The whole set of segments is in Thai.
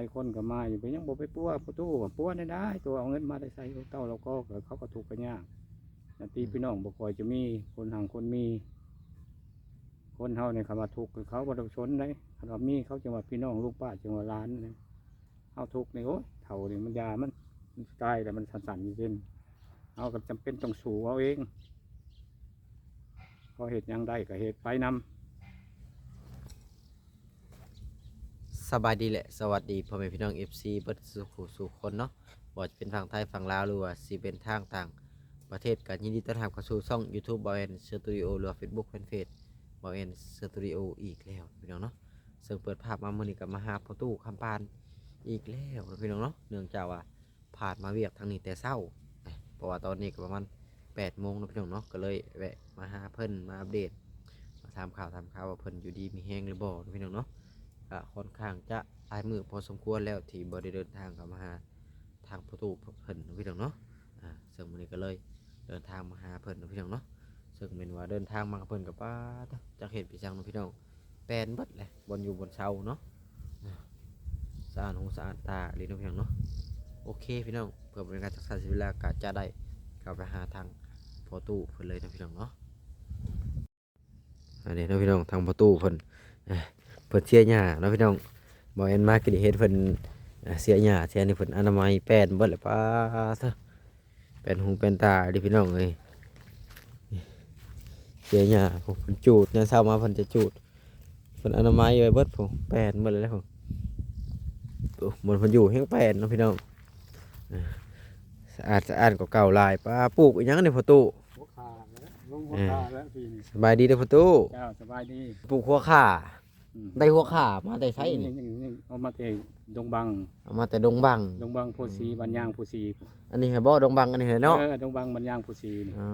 ายคนก็มาอยู่ไปยังบ่ไปปั้วประตูปั้วได้ได้ ตัวเอาเงินมาได้ใส่เต้าเราก็เขาก็ถูกกันยากนาทีพี่น้องบ่ค่อยจะมีคนห่างคนมี คนเฮาเนี่ยเขามาทุกข์คือเขาบ่ต้องชนได้คันว่ามีเขาจังหว่าพี่น้องลูกป้าจังหว่าหล้านเฮาทุกข์นี่โอ้ยเฒ่านี่มันยามันตายแล้วมันสั่นๆอยู่เส้นเฮาก็จำเป็นต้องสู้เอาเองพอเฮ็ดหยังได้ก็เฮ็ดไปนำ สบายดีแหละ สวัสดีพ่อแม่พี่น้อง FC เบิดสุขสู่คนเนาะบ่จะเป็นทางไทยฝั่งลาวหรือว่าสิเป็นทางต่างประเทศก็ยินดีต้อนรับเข้าสู่ช่อง YouTube บอยแอนสตูดิโอหรือ Facebook Fanpage บอยแอนสตูดิโออีกแล้วพี่น้องเนาะซึ่งเปิดภาพมามื้อนี้ก็มาหาพ่อตู้คำปานอีกแล้วพี่น้องเนาะเนื่องจากว่าผ่านมาเวียกทางนี้แต่เช้าเพราะว่าตอนนี้ก็ประมาณ8โมงนะพี่น้องเนาะก็เลยแวะมาหาเพิ่นมาอัปเดตมาถามข่าวถามข่าวว่าเพิ่นอยู่ดีมีแฮงหรือบ่พี่น้องเนาะ ก็ค่อนข้างจะหลายมือพอสมควรแล้วที่บได้เดินทางกลับมาหาทางประตูเพิ่นพี่น้องเนาะอ่าซึ่งวันนี้ก็เลยเดินทางมาหาเพิ่นพี่น้องเนาะซึ่งเป็นว่าเดินทางมาเพิ่นกับป้าจากเหตุปีจังเนาะพี่น้องแปลนเบิดเลยบนอยู่บนเสาเนาะสะอาดหูสะอาดตาเลยเนพี่น้องเนาะโอเคพี่น้องเพื่อเป็นการจักษาเสียเวลาก็จะได้เข้าไปหาทางประตูเพิ่นเลยนะพี่น้องเนาะอันนี้นะพี่น้องทางประตูเพิ่นอ่า เพิ่นเสียหญ้าเนาะพี่น้องบ่เอ็นมากินเฮ็ดเพิ่นอ่าเสียหญ้าเสียนี่เพิ่นอนามัยแป้นเบิดเลยป้าเถอะแป้นหูแป้นตาดิพี่น้องเอ้ยเสียหญ้าผมเพิ่นจูดเนี่ยเช้ามาเพิ่นจะจูดเพิ่นอนามัยไว้เบิดผมแป้นเบิดเลยผมโอ้หมดเพิ่นอยู่แห้งแป้นเนาะพี่น้องอ่าสะอาดสะอาดกว่าเก่าหลายป้าปลูกอีหยังในประตูหัวขาแล้วลงหัวขาแล้วปีนี้สบายดีเด้อประตูเจ้าสบายดีปลูกหัวข่าอืม ได้หัวข่ามาได้ใช้นี่เอามาเตะดงบังเอามาแต่ดงบังดงบังโพสีบันยางโพสีอันนี้ให้บ่ดงบังอันนี้ให้เนาะเออดงบังบันยางโพสีนี่อ๋อ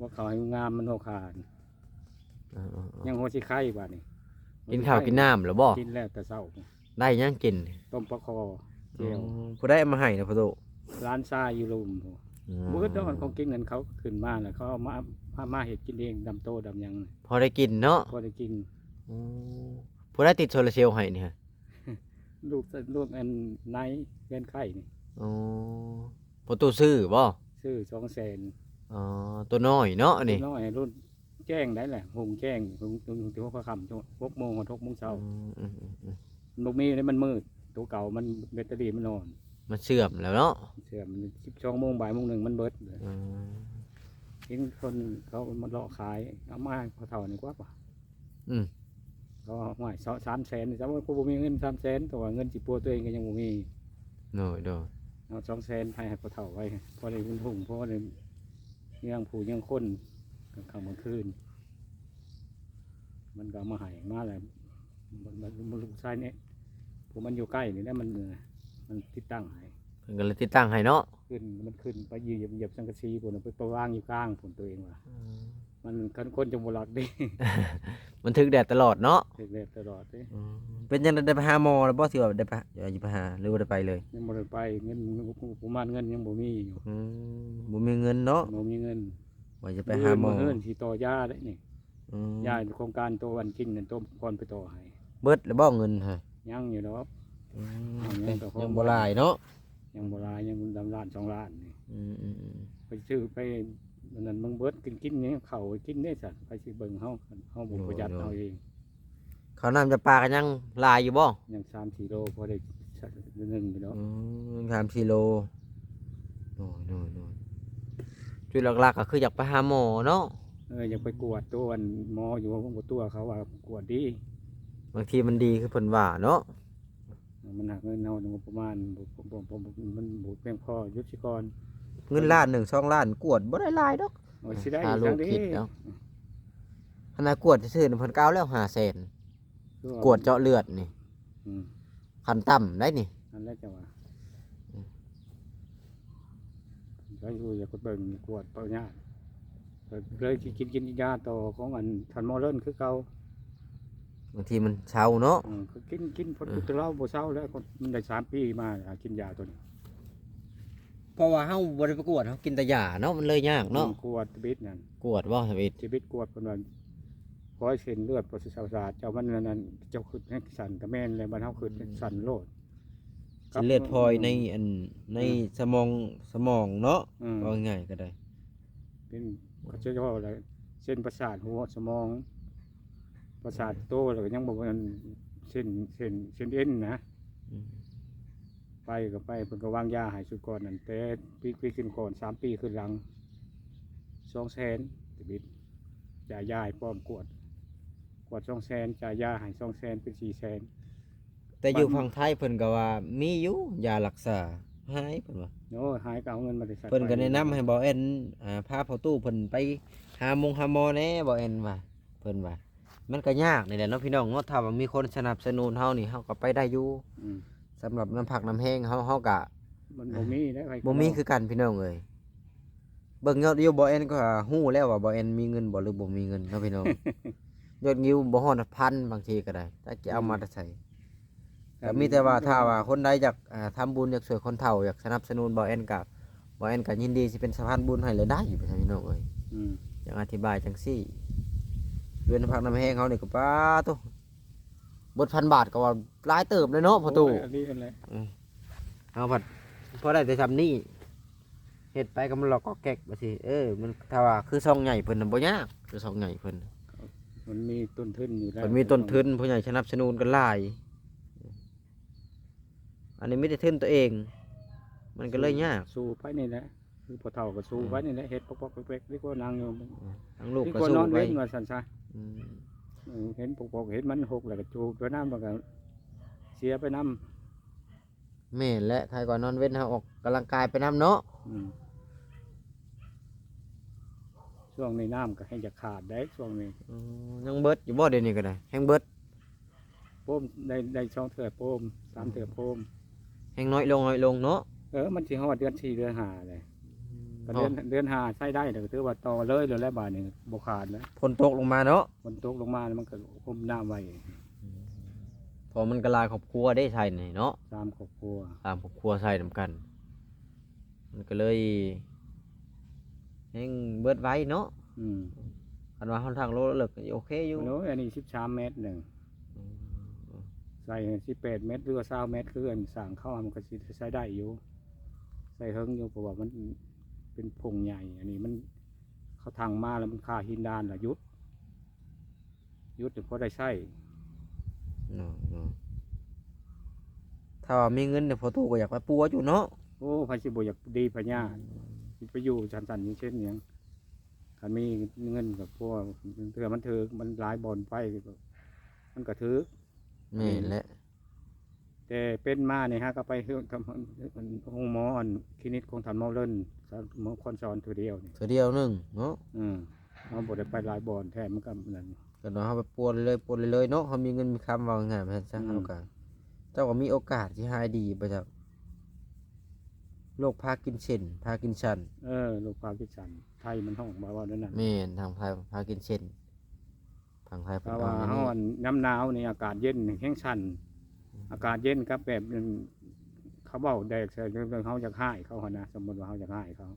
ว่าเขาให้งามมันหัวขาดอ๋ออ๋ออ๋อยังหัวชีไข่บาดนี่กินข้าวกินน้ำหรือบ่กินแล้วแต่เช้าได้ยังกินต้มปลาคอเจียวอ๋อผู้ได้เอามาให้นะพ่อโตร้านซ่าอยู่ลุมอ๋อมื้อดอนเขากินเงินเขาขึ้นมาแล้วเขาเอามาพามาเห็ดกินเองดำโตดำหยังน่ะพอได้กินเนาะพอได้กิน อ๋อผู้ได้ติดโซลาร์เซลล์ให้นี่ฮะลูกลูกอันไนท์เงินไข่นี่อ๋อพ่อโตซื้อบ่ซื้อสองแสนอ๋อตัวน้อยเนาะอันนี่น้อยรุ่นแจ้งได้แหละหงแจ้งหงถึงถึงพระคำจังหกโมงถึงหกโมงเช้าอืมอืมอืมลูกมีนี่มันมืดตัวเก่ามันแบตเตอรี่มันนอน มันเสื่อมแล้วเนาะเสื่อมสิบสองโมงบ่ายโมงหนึ่งมันเบิดเลยอ๋อเห็นคนเขามาเลาะขายเอามาให้เขาเท่านี่กว่าป่ะอืม เขาเอาไม่สามแสนสมมติกูบ่มีเงินสามแสนแต่ว่าเงินจิปัวตัวเองก็ยังบ่มีโดยโดยเอาสองแสนให้เขาเท่าไว้พอได้คุณพุ่งพอได้เลี้ยังผู้เลี้ยังคนกลางค่ำกลางคืน มันก็เอามาใหายมาเลยมันมันมันลูกชายเนี่ยผมมันอยู่ใกล้นี่แหล้วมันเออมันติดตั้งให้เพิ่นก็เลยติดตั้งให้เนาะขึ้นมันขึ้นไปเหยียบเหยียบสังกะสีผมไปประวางอยู่กลางผมตัวเองว่ะ มันคนคนจะบหลักดิมันถึกแดดตลอดเนาะเด็กเด็ตลอดดิอืมเป็นยังไงได้ไปหาหมอแล้วบ่สิว่าได้ไปอย่าไปหาหรือว่าได้ไปเลยยังบ่ได้ไปเงินประมาณเงินยังบ่มีอยู่อืมบ่มีเงินเนาะบ่มีเงินว่าจะไปหาหมอเงินที่ต่อยาได้นี่อืมยาโครงการตัววันกินนั่นตัวก่อนไปต่อให้เบิดแล้วบ่เงินฮะยังอยู่ดอก อืมเอาเงินไปขอยังบ่หลายเนาะยังบ่หลายยังดำล้านสองล้านนี่อืมอืมอืมไปซื้อไป นั่นมึงเบิดกินกินเนี่ยเขาไปกินได้สัตว์ไปสิเบิ่งเฮาเฮาบ่ประหยัดเอาเองข้าวน้ำจะปลากันยังหลายอยู่บ่ยัง3 4โลพอได้สักหนึงอยู่ดอกอืมสามกิโลโน่นโน่นโน่นจุดหลักๆก็คืออยากไปหาหมอเนาะเอออยากไปกวดตัววันหมออยู่ผมก็ตัวเขาว่ากวดดีบางทีมันดีคือเพิ่นว่าเนาะมันหักเงินเอางบประมาณบ่บ่บ่บ่มันบ่เพียงพอยุติกร เงินล้านหนึ่งสองล้านกวดบ่ได้หลายดอกโอ้ยสิได้หาอีกลูจักงดีคิดแล้วขนาดกวดซื่อๆนี่เพิ่นก้าวแล้ว5แสนกวดเจาะเลือดนี่อืมคันต่ำได้นี่ อันแรกจะว่าอืม ก็อยู่อยากกดเบิ่งกวดเป่าญาติเลยสิกินกินยาต่อของอันทันหมอเลิ่นคือเก่าบางทีมันเช้าเนาะ อืมก็กินกินพออืมตัวเราบ่เศร้าแล้วคนมันได้สามปีมาอะกินยาตัวนี้ เพราะว่าเฮาบ่ได้ไปกวดเฮากินแต่ยาเนาะมันเลยยากเนาะกวดบิดนั่นกวดบ่ทวิตชีวิตกวดเพิ่นว่าหก้อยเส้นเลือดประสาทเจ้ามันนั่นนั่นเจ้าขึ้นให้สั่นกับแม่นเลยบ้านเฮาขึ้นให้สั่นโลดเส้นเลือดพลอยในอันในสมองสมองเนาะอืม ว่าง่ายก็ได้ เป็นเขาจะว่าอะไรเส้นประสาทหัวสมอง ประสาทโตแล้วก็ยังบอกว่าเส้นเส้นเส้นเอ็นนะอืม ไปก็ไปเพิ่นก็วางยาให้สุดก่อนนั่นแต่ปีปีขึ้นก่อนสามปีขึ้นหลังสองแสนติบิดจ่ายยาให้ป้อมกวด กวดสองแสนจ่ายยาให้สองแสนเป็นสี่แสนแต่อยู่มันฝั่งไทยเพิ่นก็ว่ามีอยู่ยารักษาหายเพิ่นว่าโอ้หายก็เอาเงินมาได้ใส่เพิ่นก็แนะนำให้บ่แอนอ่าพาพ่อตู้เพิ่นไปหาหมงหาหมอแหน่บ่แอนว่าเพิ่นว่ามันก็ยากนี่แหละเนาะพี่น้องเนาะถ้าว่ามีคนสนับสนุนเฮานี่เฮาก็ไปได้อยู่อืม สำหรับน้ำผักน้ำแห้งเฮาเฮาก็มันบ่มีได้ไปบ่มีคือกันพี่น้องเอ้ยเบิ่งยอดวิวบ่แอนก็ฮู้แล้วว่าบ่แอนมีเงินบ่หรือบ่มีเงินเนาะพี่น้อง ยอดวิวบ่ฮอดพันบางทีก็ได้จักจะเอามาแต่ใส่ก็มีแต่ว่าถ้าว่าคนใดอยากอ่าทำบุญอยากช่วยคนเฒ่าอยากสนับสนุนบ่แอนก็บ่แอนก็ยินดีสิเป็นสะพานบุญให้เลยได้อยู่พี่น้องเอ้ยอืม อยากอธิบายจังซี่เดือนพักน้ำแห้งเขานี่ก็ป้าตุ บดพันบาทก็ว่าหลายเติบเลยเนาะพอตู้โยอันนี้กันเลยเอาผัดพอได้แต่ทำนี่เฮ็ดไปก็มันหลอกก็แก๊กไปสิเออมันถ้าว่าคือซองใหญ่เพิ่นน่ะบ่ยากคือซองใหญ่เพิ่นมันมีต้นทุนอยู่แล้วเพิ่นมีต้นทุนผู้ใหญ่สนับสนุนกันหลาย อันนี้ไม่ได้ทุนตัวเอง มันก็เลยยากสู้ไปนี่แหละคือพอเท่าก็สู้ไปนี่แหละเฮ็ดปอกๆเป๊กๆเรียกว่านางโยมทั้งลูกเรียก็กว่าสู้นอนไปเว้นว่าซั่นซะอืม เออเห็นปกๆเห็นมันหกแล้วก็จูบตัวน้ำมันก็เสียไปน้แม่นและใครก่อนนอนเว้นเฮาออกกำลังกายไปนํเนาะำอืมช่วงนี้น้ำก็ให้จะขาดได้ช่วงนี้อืมยังเบิดอยู่บ่เดี๋ยวนี้ก็ได้แฮงเบิดโป้มได้ได้ช่องเถื่อโป้มสามเถื่อโป้มแฮงน้อยลงน้อยลงเนาะเออมันสิฮอดเดือนสี่เดือนห้าเลย ก็อ๋อเดือนเดือนห้าใช้ได้เดี๋ยวถือว่าต่อเลยเลยแล้วบาทนี่บ่ขาดแล้วฝนตกลงมาเนาะฝนตกลงมาแล้วมันก็คุมน้ำไว้เพอมันก็หลายครอบครัวได้ใช่นี่เนาะตามครอบครัวตามครอบครัวใช่นํกัน มันก็เลยแฮงเบิดไว้เนาะอืมคันว่าเฮาทางโลเลิกก็โอเคอยู่โอ้ยอันนี้สิบสามเมตรหนึ่งใส่สิบแปดเมตรหรือว่าเศร้าเมตรคืออันสั่งเข้ามามันก็สิใช้ได้อยู่ใส่เฮิงอยู่เพราะว่ามัน เป็นพงใหญ่ อันนี้มันเขาทางมาแล้วมันคาหินดานละยุดยุดถึงพอได้ใช้เนาะเนาะถ้าว่ามีเงินเนี่ยพอตู้ก็อยากไปปัวอยู่เนาะโอ้พายสิบอยากดีพญาสิไปอยู่ชันสันอย่างเช่นอย่างคันมีเงินกับพวกเถื่อมันถือมันหลายบอลไปก็มันก็ถือแม่นแหละ แต่เป็นมาเนี่ยฮะก็ไปเฮือนกับห้องหมออันคลินิกของท่านหมอเล่นหมอคอนซอนตัวเดียวนี่เทื่อเดียวหนึงเนาะอืมเอาบได้ไปหลายบอลแทนมันก็นั่น ก็เนาะเฮาไปปัวเลยๆปัวเลยๆเนาะเฮามีเงินมีคำว่าง่ายๆแม่นซะอืม เฮาก็เจ้าก็มีโอกาสที่หายดีบ่จักโรคพาร์กินเซนพาร์กินชันเออลูกความคิดสันไทยมันห้องมาว่านั่นน่ะแม่นทางไทยพากินเช่นทางไทยเพเพิ่นราะเอาว่าอันเฮานี้อันน้ำหนาวนี่อากาศเย็นแห้งชัน อากาศเย็นครับแบบนึงเขาเบาแดกใส่เรื่องเขาจะให้เขาหนนะสมมติว่าเขาจะให้เขา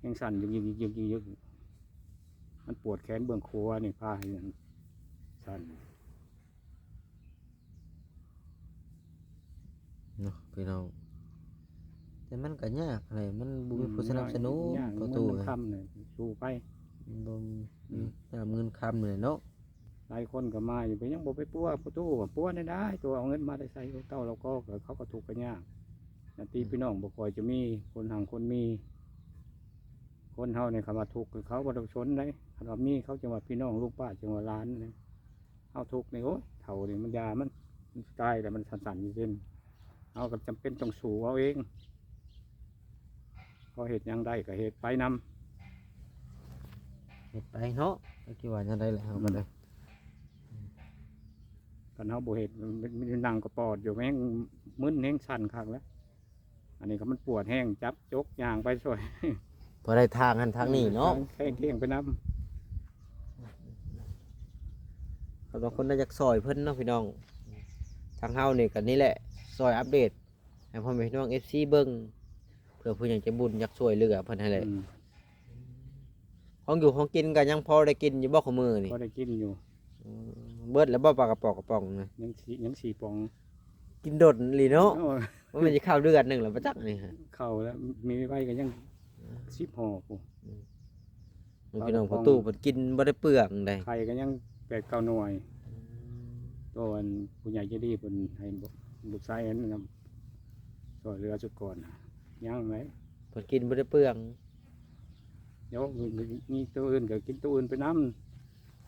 แห้งชันยึกยึกยึกยึกยึกยึกมันปวดแขนเบื้องครัวนี่ผ้าให้มันชันเนาะพี่น้องแต่มันก็ยากอะไรมันบ่มีผู้สนับสนุนย่างประเงิตูนเลยคำเนี่ยสู้ไปบ่มีอืมยามเงินคำเลยเนาะ หลายคนก็มาอยู่ไปยังบอกไปปั้วประตูปั้วได้ได้ ตัวเอาเงินมาได้ใส่เต้าเราก็เขาก็ถูกกันยากนาตีพี่น้องบอกคอยจะมีคนห่างคนมี คนเฮาเนี่ยเขามาทุกข์เขาบริชนได้คันว่ามีเขาจะว่าพี่น้องลูกป้าจังหว่าร้านเนี่ยเฮาทุกข์นี่ยโอ้ยเท่าเนี่ยมันยามันตายแต่มันสั่นๆอยู่เส้นเอาก็จำเป็นต้องสู้เอาเองพอเหตุยังได้ก็เหตุไปนำเฮ็ดไปเนาะก็คิดว่าจังได๋แหละเฮาได้ กันเฮาบ่เห็ดมันมันมันนั่งก็ปอดอยู่แม่งมึนแห้งสั่นคักแล้ว อันนี้ก็มันปวดแห้งจับจกยางไปช่วยพอได้ทางหันทางนี้เนาะแข้งเที่ยงไปน้สำหรับคนน่าจะซอยเพิ่นเนาะพี่น้อง ทางเฮานี่ก็นี่แหละซอยอัปเดตให้พ่อแม่พี่น้อง FC เบิ่งเพื่อผู้ใหญ่ใจะบุญอยากช่วยเหลือเพิ่นให้แหละำอืมของอยู่ของกินก็ยังพอได้กินอยู่บ่ของมือนี่ก็ได้กินอยู่อืม เบิดแล้วบ่ปลากระป๋องกระป๋องนี่ยังสียังสีปองกินโดดลีเนาะโอ้ยว่ามันจะเข้าเดือนหนึงแล้วบ่จักนี่ฮะเข้าแล้วมีไว้ก็ยังสิบห่อกูมันพี่น้องปลากระป๋พอองตู้เพิ่นกินบ่ได้เปลือกใดไข่ก็ยังแปดเก้าหน่วยตัวอันผู้ใหญ่ใจดีเพิ่นให้บอกลูกชายอันนั้นซอยเรือจุดก่อนน่ะยังไหมเพิ่นกินบ่ได้เปลือกเดี๋ยวมีตัวอื่นก็กินตัวอื่นไปน้ำ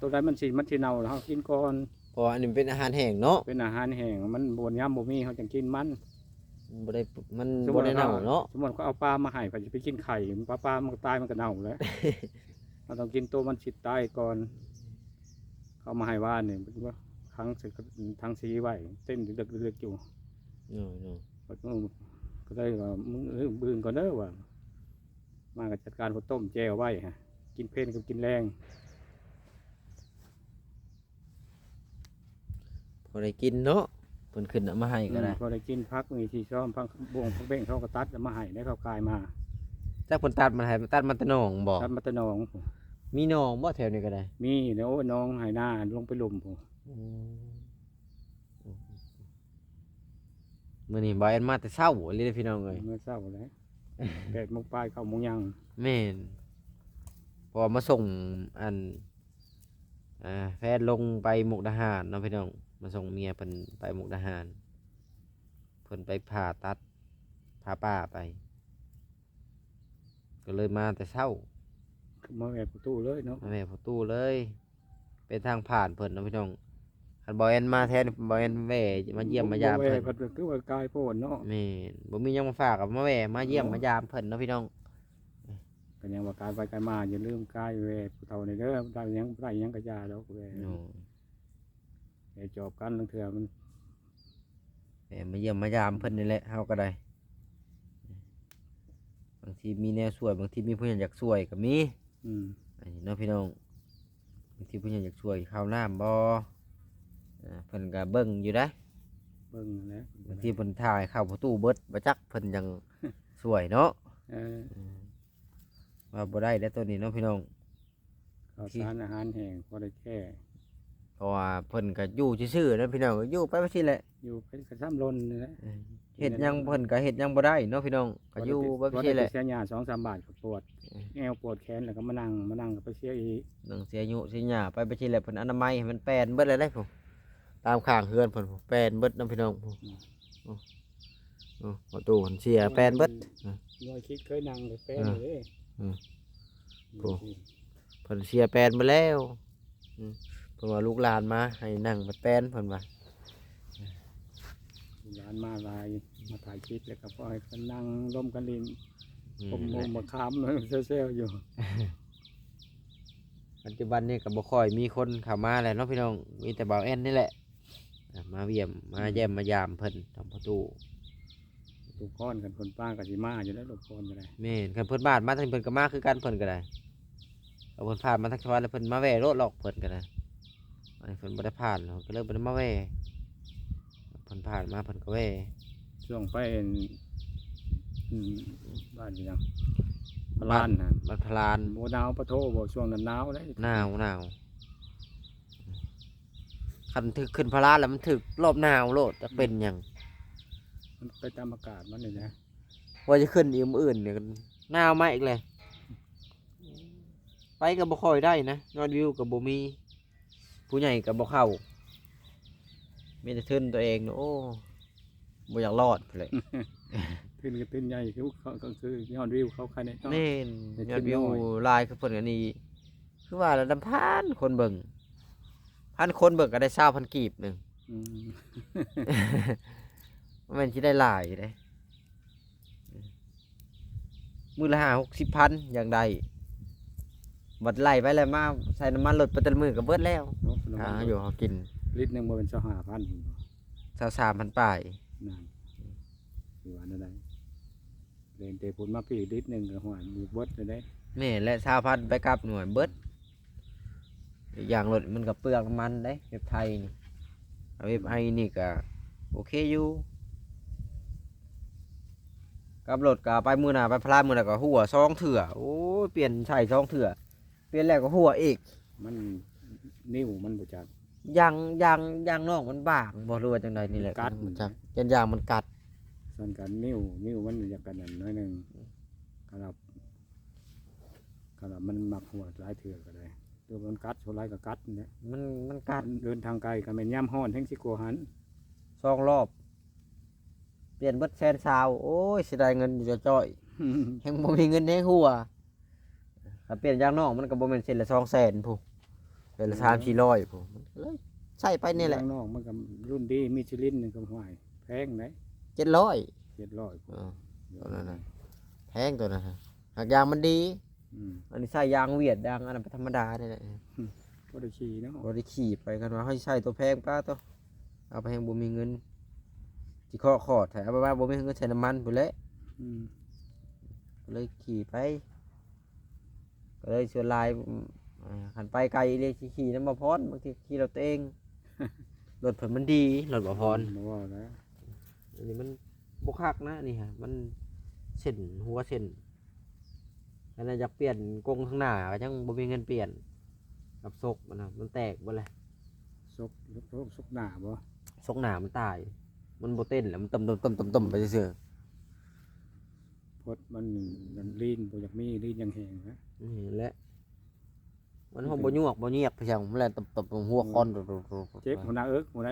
ตัวใดมันสิมันสิเน่าแล้วเฮากินก่อนเพราะว่าอันนี้มันเป็นอาหารแห้งเนาะเป็นอาหารแห้งมันบนยามบ่มีเขาจังกินมันมันบ่ได้มันสมมุบ่ติได้เน่าว่าเนาะสมมติเขาเอาปลามาให้เขาจะไปกินไข่ปลาปลามันก็ตายมันก็เน่าแล้วเราต้องกินตัวมันสิตายก่อน เขามาให้ว่าเนี่ยมันว่าครั้งสิทางสีไว้เต้นเลือกเลือกอยู่เนาะเนาะบัดมื้อก็ได้ว่ามึงเอ้ยบืนก่อนเด้อว่ามาก็จัดการข้าวต้มแจวไว้ฮะกินเพลนกับกินแรง พอได้กินเนาะเพิ่นขึ้นเอามาให้ก็ได้พอได้กินพักมีที่ซ้อมพักบวงพักเบ่งเขาก็ตัดเอามาให้ได้เขากลายมาจักเพิ่นตัดมันให้ตัดมันแตะหนองบ่ตัดมาแตะนองมีหนองบ่แถวนี้ก็ได้มีเดี๋ยวน้องให้หน้าลงไปลุมผมมื้อนี้บ่แอนมาแต่เช้าเลยเด้อพี่น้องเอ้ย เมื่อเช้าแล้วแปดโมงปลายเก้าโมงยังแม่นพอมาส่งอันอ่าแฟนลงไปมุกดาหารเนาะพี่น้อง มาส่งเมียเพิ่นไปมุกดาหาร เพิ่นไปผ่าตัดพาป้าไป ก็เลยมาแต่เช้ามาแอบประตูเลยเนาะมาแม่พอตู้เลย เป็นทางผ่านเพิ่นเนาะพี่น้องคันบอยแอนมาแทนบอยแอนแหว่มาเยี่ยมมายามบ่เพิ่นแวคือว่ากายโพดเนาะแม่นบ่มีหยังมาฝากกับมาแหว่มาเยี่ยมมายามเพิ่นเนาะพี่น้องก็ยังว่ากายไปกายมาอย่าลืมกายแวผู้เฒ่าในเด้อได้หยังได้หยังกระยาแล้วแวโอ้ แวจอบกันลังเถื่อมันแหว่มาเยี่ยมมายามเพิ่นนี่แหละเฮาก็ได้ บางทีมีแนวช่วย บางทีมีผู้ใหญ่อยากช่วยก็มีอืมอันนี้เนาะพี่น้อง บางทีผู้ใหญ่อยากช่วยข้าวน้ำบ่อ่าเพิ่นก็เบิ่งอยู่ได้ เบิ่งนั่นแหล้วบางทีเพิ่นถ่ายเข้าประตูเบิดบ่จักเพิ่นยังช่วยเนาะเออว่าบ่ได้แล้วตัวนี้เนาะพี่น้อง ข้าวสารอาหารแห้งพอได้แค่ เพราะว่าเพิ่นก็อยู่ซื่อๆเนาะพี่น้องก็อยู่ไปว่าซี่แหละอยู่เป็นกระซ้ำลนนี่แหละเออเฮ็ดหยังเพิ่นก็เฮ็ดหยังบ่ได้เนาะพี่น้องก็อยู่ไปว่าซี่แหละเสียยาสองสามบาทก็ปวดเออแอวปวดแขนแล้วก็มานั่งมานั่งก็ไปเสียอีกหนังเสียอายุเสียหญ้าไปไปซี่แหละเพิ่นอนามัยให้มันแปลนเบิดเลยได้ผมตามข้างเฮือนเพิ่นผมแปลนเบิดเนาะพี่น้องผมโอ้โอ้ประตูเพิ่นเสียแปลนเบิดน้อยคิดเคยนั่งเลยแป้นเลยอืมโอ้โอ้เพิ่นเสียแปลนไปแล้วอืมเพิ่นว่าลูกหลานมาให้นั่งมาแปลนเพิ่นว่าร้านมาลายมาถ่ายคลิปแล้วก็พอให้เพิ่นนั่งร่มกันลินอืผมมมมาค้ำเซลล์อยู่ปัจจุบันนี่ก็บ่ค่อยมีคนเข้ามาแล้วเนาะพี่น้องมีแต่บ่าวแอนนี่แหละอะมาเยี่ยมมาเยี่ยมมายามเพิ่นทำประตูลูกก้อนกันคนป้ากับสีมาอยู่แล้วลูกก้อนก็ได้แม่นคันเพิ่นบ้านมาทางเพิ่นก็มาคือกันเพิ่นก็ได้เอาเพิ่นผ่านมาทางชาวบ้านแล้วเพิ่นมาแว่รถหรอกเพิ่นก็ได้ อันนี้เพิ่นบ่ได้ผ่านหรอกก็เลยบ่ได้มาแว่เพิ่นผ่านมาเพิ่นก็แว่ช่วงไปเอ็นอืมบ้านอยู่ยังพลานนะบ้านพลานโมหนาวปะโทบ่ช่วงนั้นหนาวเลยหนาวหนาวคันถึกขึ้นพลานแล้วมันถึกรอบหนาวโลดจะเป็นหยังมันไปตามอากาศมันเลยนะว่าจะขึ้นอีกมื้ออื่นเนี่ยก็หนาวมาอีกเลยไปกับบ่ค่อยได้นะยอดวิวกับบ่มี ผู้ใหญ่กับบ่เข้ามีแต่ทึนตัวเองเนอะโอ้บ่อยากรอดไปเลย ขึ้นก็ขึ้นใหญ่คือเขาก็คือยอดวิวเขาใครในเนาะแน่นแต่ยอดวิวขึ้นน้อย ลายคือเพิ่นอันนี้คือว่าระดับพันคนเบิ่งพันคนเบิ่งก็ได้20,000พันกีบหนึงอืมมันสิได้หลายเด้มื้อละ5 60พันอย่างใด บัดไล่ไปแล้วมาใส่น้ำมันรถไปแต่ละมื้อก็เบิดแล้วเนาะหาอยู่หากินลิตรหนึ่งบ่เป็นสองห้าพัน23,000ป้ายนั่นคือว่านั่นได้เล่นเตะพุ่นมาพี่ลิตรหนึ่งกับหัวมีบดเลยได้แม่และชาวพันธุ์ไปกลับหน่วยเบิดอีกอย่างรถมันกับเปลือกน้ำมันได้เว็บไทยนี่เอาเว็บไอนี่ก็โอเคอยู่กับรถก็ไปมือหน้าไปพลาดมือหน้าก็หัวซองเถื่อโอ้ยเปลี่ยนใช่ซองเถื่อ เปลี่ยนแล้วก็หัวอีก มันนิ้วมันบ่จัดยางยางยางนอกมันบางบ่รู้ว่าจังใดนี่แหละกัดมันจักยันยางมันกัดส่วนการนิ้วนิ้วมันอยากกันนั่นน้อยหนึงกระดับกระดับมันมักหัวหลายเถื่อก็ได้ตัวมันกัดโซไลก็กัดเนี่ยมันมันกัดเดินทางไกลก็เป็นย่ำห้อนแห่งสิโกหันสองรอบ เปลี่ยนเบิดแสนซาว โอ้ยเสียดายเงินอยู่จะจ้อยแฮงบ่มีเงินแฮงหัว ถ้าเปลี่ยนยางนอกมันก็บ่แม่นเส้นละ200,000พุเส้นละ3-400พุมันก็เลยใช้ไปนี่แหละข้างนอกมันก็รุ่นดีมิชลินนี่ก็ห่วยแพงไหน700เจ็ดร้อยเออตัวนั้นน่ะแพงตัวนั้นฮะหากยางมันดีอืมอันนี้ใช้ยางเวียดยางอันนั้นธรรมดานี่แหละก็ได้ขี่เนาะบ่ได้ขี่ไปกันว่าให้ใช้ตัวแพงป้าตัวเอาไปแฮงบ่มีเงินสิข้อขอดแถเอาไปว่าบ่มีเงินใช้น้ำมันพุ่นแหละอืมก็เลยขี่ไป ก็เลยชวนลายอืมอ่าขันไปไกลเลยขี่น้ำมาพรบางทีขี่เราตัวเองรถเพิ่นมันดีรถบ่พรบ่ว่าแล้วอันนี้มันบกคักนะนี่ฮะมันเส้นหัวเส้นอันนั้นอยากเปลี่ยนกรงข้างหน้าก็ยังบ่มีเงินเปลี่ยน กับซกมันนะมันแตกบ่เลยซกซกซกหน้าบ่ซกหน้ามันตาย มันบ่เต้นแล้วมันต่ำต่ำต่ำต่ำต่ำไปเซื่อพดมันมันลีนบ่อยากมีลีนยังแหงนะๆ นี่แหละมันห้องบ่ยวกบ่เงียบไปจังมันแล่นต่ำต่ำหัวคอนเจ็บหัวหน้าเอิกหัวไหน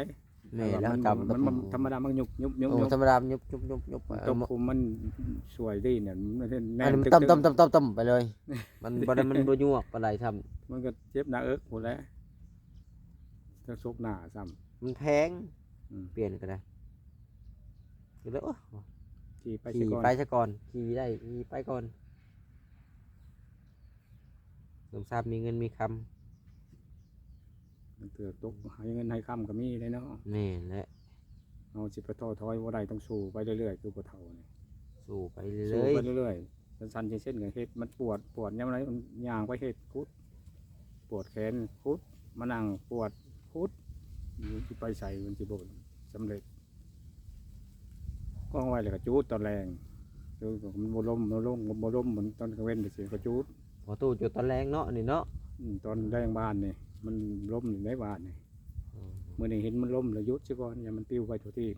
นี่แล้วมันจำมันมันธรรมดามันยุบยุบยุบโอ้ยุบธรรมดามันยุบยุบยุบยุบไปตบคุมมันสวยดีเนี่ยมันแน่อันนนี้มันตึกต่ำตึต่ำกต่ำต่ำต่ำไปเลย มันบ่ได้มันบ่ยวกปานใดทำมันก็เจ็บหน้าเอิกหัวแล้วจะซกหน้าซ้มันแพงำอืมเปลี่ยนก็ได้ก็เลยโอ้ขี่ไปสิขี่ก่อนไปซะก่อนขี่ได้ขี่ไปก่อน สมทราบมีเงินมีคมันเถื่อตกให้เงินให้คำก็มีเลยเนาะำนี่แหละเอาสิไปท้อถอยบ่ได้ต้องสู้ไปเรื่อยๆคือบ่เท่านี่สู้ไปเรื่สู้อยไปเรื่อยๆสั้นๆเส้นๆก็เฮ็ดมันปวดปวดยามไรมันย่างไปเฮ็ดคุด ปวดแขนคุดมานั่งปวดคุดอยู่ที่ไปใส่มันสิบ่สำเร็จก็เอาไว้แล้วก็จูดตอนแรงคือมันบ่ล้มบ่ล้มบ่ล้มเหมือนตอนกลางเว้นไปสิก็จูด พอตู้จุดตอนแรงเนาะนี่เนาะอืมตอนแรงบานนี่มันล้มอยู่ในบานนี่เมื่อนี้เห็นมันล้มแล้วยุดซะก่อนอย่ามันปิ้วไปทุกที่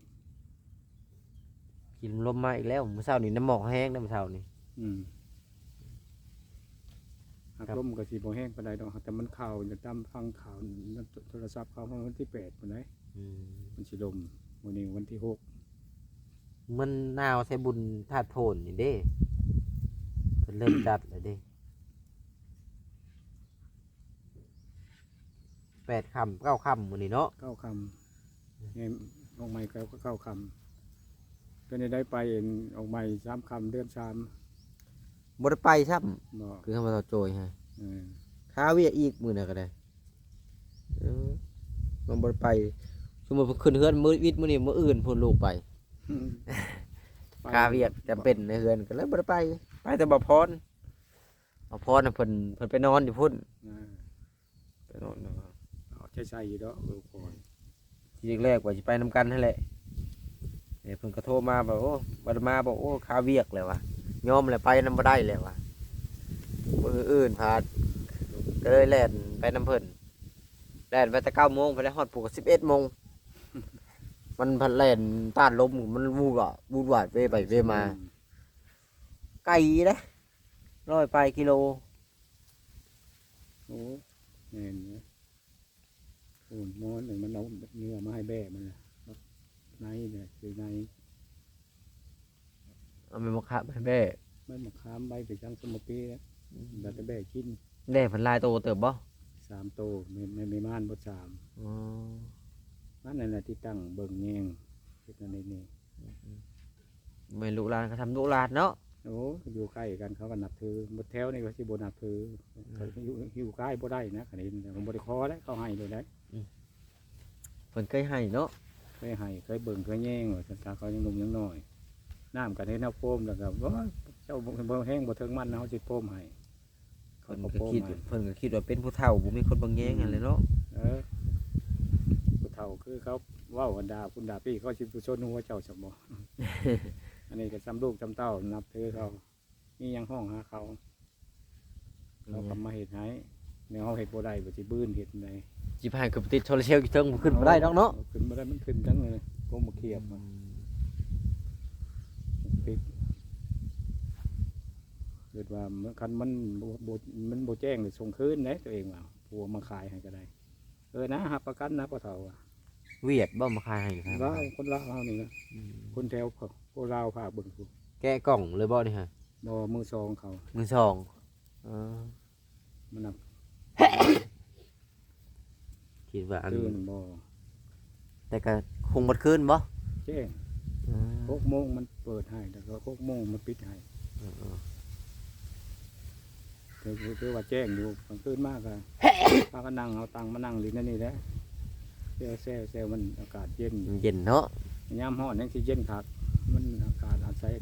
กินลมมาอีกแล้วเมื่อเช้านี่น้ำหมอกแห้งน้ำเช้านี่ อืมหากครับ ล้มก็สิบ่แห้งปานใดดอกแต่มันข่าวจะตามฟังข่าวนั่นโทรศัพท์เขาวันที่แปดปานใดอืมมันสิลมวันนี้วันที่หกมันนาวใส่บุญธาตุโพนนี่เด้เพิ่นเริ่มจัดแล้วเด้ แปดคำเก้าคำมื้อนี้เนาะเก้าคำเนี่ยออกใหม่ก็เก้าคำก็ได้ได้ไปเองออกใหม่สามคำเดือนสามบ่ได้ไปซ้บอกำคือคำว่าเราโจยฮะเออค้าเวียอีกมื้อน่ะก็ได้เออมันบ่ได้ไปสมมุติเพิ่นขึ้นเฮือนมื้อวิทย์มื้อนี้มื้ออื่นพุ่นลูกไปค้าเวียกจำเป็นในเฮือนก็เลยบ่ได้ไป ไปแต่บ่พรบ่พรน่ะเพิ่นเพิ่นไปนอนอยู่พุ่นอ่าไปนอนเนาะเอา ใช้ใช้อยู่ดอกเออคอยทีแรกๆว่าสิไปนํกันนั่นแหละเอ้เพิ่นก็โทรมาบอกโอ้บ่ได้มาบอกโอ้ค้าเวียกแล้วว่ะยอมแล้วไปนำบ่ได้แล้วว่ะมื้ออื่นพาดก็เลยแล่นไปนํเพิ่นแล่นไปแต่9โมงไปได้ฮอดปู่ก็11โมงมันพันแล่นต้านลมมันวูบอะวูดวาดเวไปเวมา ไกลเด้ร้อยไปกิโลโอ้แน่นเนี่ยโอ้นอนหนึ่งมันเอาเนื้อมาให้แบ่มันน่ะในเนี่ยคือในเอาไปมาคะไปแบ่ไม่มาค้ามใบไปจังสมปีแล้วดัตแบ่กินแด่พันลายโตเติบบ่สามโตไม่ไม่ไม่ม่านบดสามอ๋อนั่นแหละที่ตั้งเบิ่งแยงเฮ็ดอันนี้นี่ไม่ลูกหลานเขาทำลูกหลานเนาะโอ้อยู่ใกล้กันเขาก็นับถือหมดแถวนี่ก็สิบ่นับถือเขาอยู่อยู่ใกล้บ่ได้นะคันนี้ผมบ่ได้ขอแล้วเขาให้เลยได้ เพิ่นเคยให้เนาะเคยให้เคยเบิ่งเคยแย่งว่าสันตาเขายังหนุ่มยังน้อยน้ำกันให้แนวโฟมแล้วก็ว่าเจ้าบ่บ่แห้งบ่ถึงมันนะเฮาสิโฟมให้เขาเพิ่นก็ก็โฟมคิดให้เพิ่นก็คิดว่าเป็นผู้เฒ่าบ่มีคนเบางแยงนั่นแหละเนาะเออผู้เฒ่าคือเขาเว้ากันดาคุณดาพี่เขาสิผู้ชนหัวเจ้าสมบ่อันนี้ก็ซ้ำลูกซ้ำเต้านับถือเขานี่ยังห้องหาเขาเขาก็มาเห็ดให้แนวเขาเห็ดบ่ได้บ่สิบื้นเห็ดได จิบหายกับติดโซลาร์เซลล์อยู่เทิงบ่ขึ้นบ่ได้ดอกเนาะขึ้นมาได้มันขึ้นทั้งเลยพวกมาเขียบมาปิดเกิดว่ามันคันมันบ่บ่มันโบแจ้งเลยส่งคืนนะตัวเองว่าผัวมาขายให้ก็ได้ เออนะหับประกันนะพ่อเฒ่าอะเวียดบ่มาขายให้ครับเราคนลาวเฮานี่นะอืมคนแถวเขาโคลาวพาเบิ่งผู้แกะกล่องเลยบ่นี่ฮะบ่มือซองเขามือสองเออมันนัก คิดว่าอันตื่นบ่แต่ก็คงบ่คืนบ่แจ้งอืมหกโมงมันเปิดให้แต่ก็หกโมงมันปิดให้เออเออเธอเธอว่าแจ้งอยู่กลางคืนมากอะพาก็นั่งเอาตังค์มานั่งลิ้นนั่นนี่แหละเซลเซลเซลมันอากาศเย็นมันเย็นเนาะยามฮ้อนยังสิเย็นคักมันอากาศอาศัย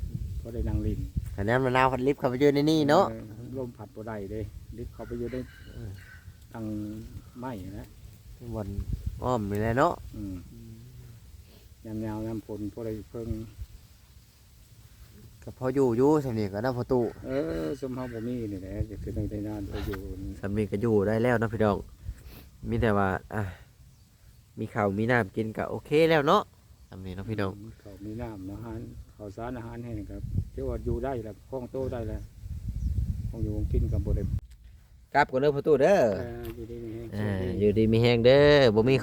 พอได้นั่งลิ้นถ้าน้ำมะนาวพัดลิฟต์เข้าไปอยู่ในนี่เนาะ ออลมผัดบ่ได้เด้ลิฟต์เข้าไปอยู่ได้เออ ทางไม้นะ บนอ้อมนี่แหละเนาะอืมยามยาวยามฝนพอได้เพิ่ง ก็พออยู่อยู่สำนีก็น้ำพอตู้เออสมเฮาบ่มีนี่แหละจะขึ้นได้นานไปอยู่นี่สำนีก็อยู่ได้แล้วเนาะพี่น้องมีแต่ว่าอะมีข้าวมีน้ำกินก็โอเคแล้วเนาะสำนีเนาะพี่น้องเขามีน้ำอาหารข้าวสารอาหารแห้งครับเที่ว่าอยู่ได้แล้วคล่องโตได้แล้วคงอยู่คงกินกับบ่ได้ กลับกันเด้อพอตู้เด้อ เอออยู่ดีมีแห้งอ่าอยู่ดีมีแห้งเด้อบ่มี